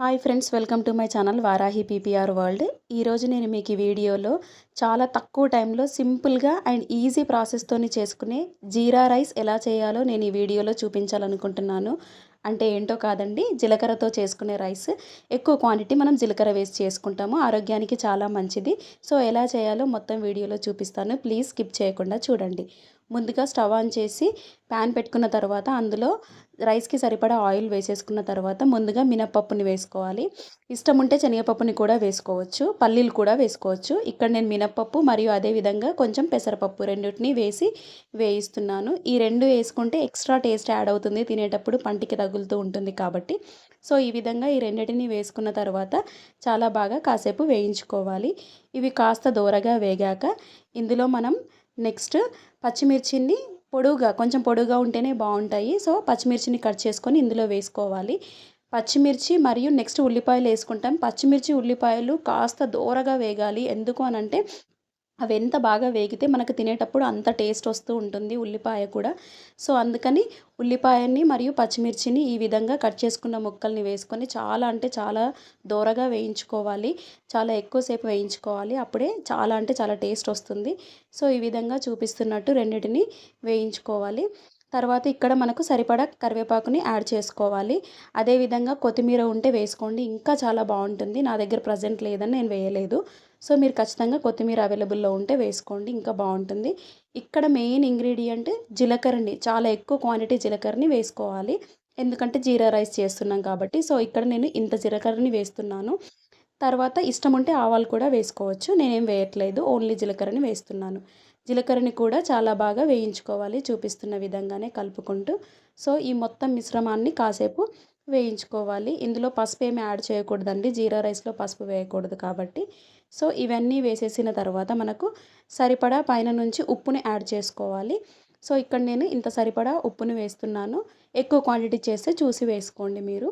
Hi friends welcome to my channel Varahi PPR world. ఈరోజు నేను మీకు ఈ వీడియోలో చాలా తక్కువ టైంలో సింపుల్గా అండ్ ఈజీ ప్రాసెస్తోని చేసుకునే జీరా రైస్ ఎలా చేయాలో నేను ఈ వీడియోలో చూపించాలనుకుంటున్నాను. అంటే ఏంటో కాదండి జీలకర్రతో చేసుకునే రైస్. ఎక్కువ క్వాంటిటీ మనం జీలకర్ర వేసి చేసుకుంటాము ఆరోగ్యానికి చాలా మంచిది. సో ఎలా చేయాలో మొత్తం వీడియోలో చూపిస్తాను. ప్లీజ్ స్కిప్ చేయకుండా చూడండి. ముందుగా స్టవ్ ఆన్ చేసి ప్యాన్ పెట్టుకున్న తర్వాత అందులో రైస్కి సరిపడా ఆయిల్ వేసేసుకున్న తర్వాత ముందుగా మినపప్పుని వేసుకోవాలి. ఇష్టం ఉంటే శనగపప్పుని కూడా వేసుకోవచ్చు. పల్లీలు కూడా వేసుకోవచ్చు. ఇక్కడ నేను మినపప్పు మరియు అదేవిధంగా కొంచెం పెసరపప్పు రెండింటిని వేసి వేయిస్తున్నాను. ఈ రెండు వేసుకుంటే ఎక్స్ట్రా టేస్ట్ యాడ్ అవుతుంది. తినేటప్పుడు పంటికి తగులుతూ ఉంటుంది కాబట్టి. సో ఈ విధంగా ఈ రెండింటిని వేసుకున్న తర్వాత చాలా బాగా కాసేపు వేయించుకోవాలి. ఇవి కాస్త దూరగా వేగాక ఇందులో మనం నెక్స్ట్ పచ్చిమిర్చిని పొడువుగా కొంచెం పొడువుగా ఉంటేనే బాగుంటాయి. సో పచ్చిమిర్చిని కట్ చేసుకొని ఇందులో వేసుకోవాలి. పచ్చిమిర్చి మరియు నెక్స్ట్ ఉల్లిపాయలు వేసుకుంటాం. పచ్చిమిర్చి ఉల్లిపాయలు కాస్త దూరగా వేగాలి. ఎందుకు అనంటే అవి ఎంత బాగా వేగితే మనకు తినేటప్పుడు అంత టేస్ట్ వస్తూ ఉంటుంది ఉల్లిపాయ కూడా. సో అందుకని ఉల్లిపాయని మరియు పచ్చిమిర్చిని ఈ విధంగా కట్ చేసుకున్న ముక్కల్ని వేసుకొని చాలా అంటే చాలా దూరగా వేయించుకోవాలి. చాలా ఎక్కువసేపు వేయించుకోవాలి. అప్పుడే చాలా అంటే చాలా టేస్ట్ వస్తుంది. సో ఈ విధంగా చూపిస్తున్నట్టు రెండింటిని వేయించుకోవాలి. తర్వాత ఇక్కడ మనకు సరిపడా కరివేపాకుని యాడ్ చేసుకోవాలి. అదేవిధంగా కొత్తిమీర ఉంటే వేసుకోండి. ఇంకా చాలా బాగుంటుంది. నా దగ్గర ప్రజెంట్ లేదని నేను వేయలేదు. సో మీరు ఖచ్చితంగా కొత్తిమీర అవైలబుల్లో ఉంటే వేసుకోండి. ఇంకా బాగుంటుంది. ఇక్కడ మెయిన్ ఇంగ్రీడియంట్ జీలకర్రని చాలా ఎక్కువ క్వాంటిటీ జీలకర్రని వేసుకోవాలి. ఎందుకంటే జీరా రైస్ చేస్తున్నాం కాబట్టి. సో ఇక్కడ నేను ఇంత జీలకర్రని వేస్తున్నాను. తర్వాత ఇష్టం ఉంటే ఆవాలు కూడా వేసుకోవచ్చు. నేనేం వేయట్లేదు. ఓన్లీ జీలకర్రని వేస్తున్నాను. జీలకర్రని కూడా చాలా బాగా వేయించుకోవాలి చూపిస్తున్న విధంగానే కలుపుకుంటూ. సో ఈ మొత్తం మిశ్రమాన్ని కాసేపు వేయించుకోవాలి. ఇందులో పసుపు ఏమి యాడ్ చేయకూడదండి. జీరా రైస్లో పసుపు వేయకూడదు కాబట్టి. సో ఇవన్నీ వేసేసిన తర్వాత మనకు సరిపడా పైన నుంచి ఉప్పుని యాడ్ చేసుకోవాలి. సో ఇక్కడ నేను ఇంత సరిపడా ఉప్పుని వేస్తున్నాను. ఎక్కువ క్వాంటిటీ చేస్తే చూసి వేసుకోండి మీరు.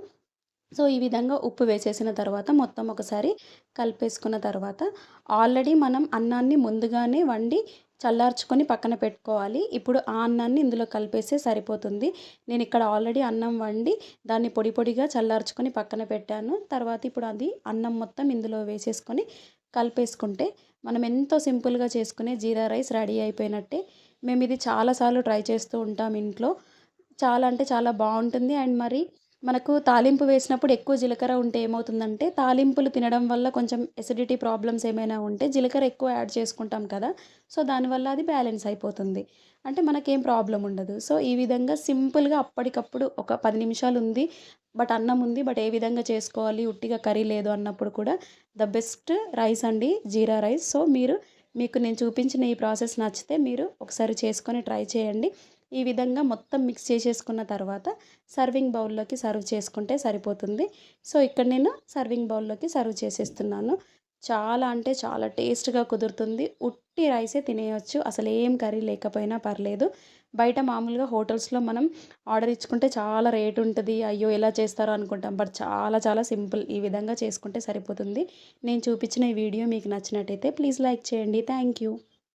సో ఈ విధంగా ఉప్పు వేసేసిన తర్వాత మొత్తం ఒకసారి కలిపేసుకున్న తర్వాత ఆల్రెడీ మనం అన్నాన్ని ముందుగానే వండి చల్లార్చుకొని పక్కన పెట్టుకోవాలి. ఇప్పుడు ఆ అన్నాన్ని ఇందులో కలిపేస్తే సరిపోతుంది. నేను ఇక్కడ ఆల్రెడీ అన్నం వండి దాన్ని పొడి పొడిగా చల్లార్చుకొని పక్కన పెట్టాను. తర్వాత ఇప్పుడు అది అన్నం మొత్తం ఇందులో వేసేసుకొని కలిపేసుకుంటే మనం ఎంతో సింపుల్గా చేసుకునే జీరా రైస్ రెడీ అయిపోయినట్టే. మేము ఇది చాలాసార్లు ట్రై చేస్తూ ఉంటాం ఇంట్లో. చాలా అంటే చాలా బాగుంటుంది. అండ్ మరి మనకు తాలింపు వేసినప్పుడు ఎక్కువ జీలకర్ర ఉంటే ఏమవుతుందంటే తాలింపులు తినడం వల్ల కొంచెం ఎసిడిటీ ప్రాబ్లమ్స్ ఏమైనా ఉంటే జీలకర్ర ఎక్కువ యాడ్ చేసుకుంటాం కదా. సో దానివల్ల అది బ్యాలెన్స్ అయిపోతుంది. అంటే మనకేం ప్రాబ్లం ఉండదు. సో ఈ విధంగా సింపుల్గా అప్పటికప్పుడు ఒక పది నిమిషాలు ఉంది బట్ అన్నం ఉంది బట్ ఏ విధంగా చేసుకోవాలి ఉట్టిగా కర్రీ లేదు అన్నప్పుడు కూడా ద బెస్ట్ రైస్ అండి జీరా రైస్ సో మీరు మీకు నేను చూపించిన ఈ ప్రాసెస్ నచ్చితే మీరు ఒకసారి చేసుకొని ట్రై చేయండి. ఈ విధంగా మొత్తం మిక్స్ చేసేసుకున్న తర్వాత సర్వింగ్ బౌల్లోకి సర్వ్ చేసుకుంటే సరిపోతుంది. సో ఇక్కడ నేను సర్వింగ్ బౌల్లోకి సర్వ్ చేసేస్తున్నాను. చాలా అంటే చాలా టేస్ట్గా కుదురుతుంది. ఉట్టి రైసే తినేయచ్చు. అసలు ఏం కర్రీ లేకపోయినా పర్లేదు. బయట మామూలుగా హోటల్స్లో మనం ఆర్డర్ ఇచ్చుకుంటే చాలా రేట్ ఉంటుంది. అయ్యో ఎలా చేస్తారో అనుకుంటాం. బట్ చాలా చాలా సింపుల్ ఈ విధంగా చేసుకుంటే సరిపోతుంది. నేను చూపించిన ఈ వీడియో మీకు నచ్చినట్టయితే ప్లీజ్ లైక్ చేయండి. Thank you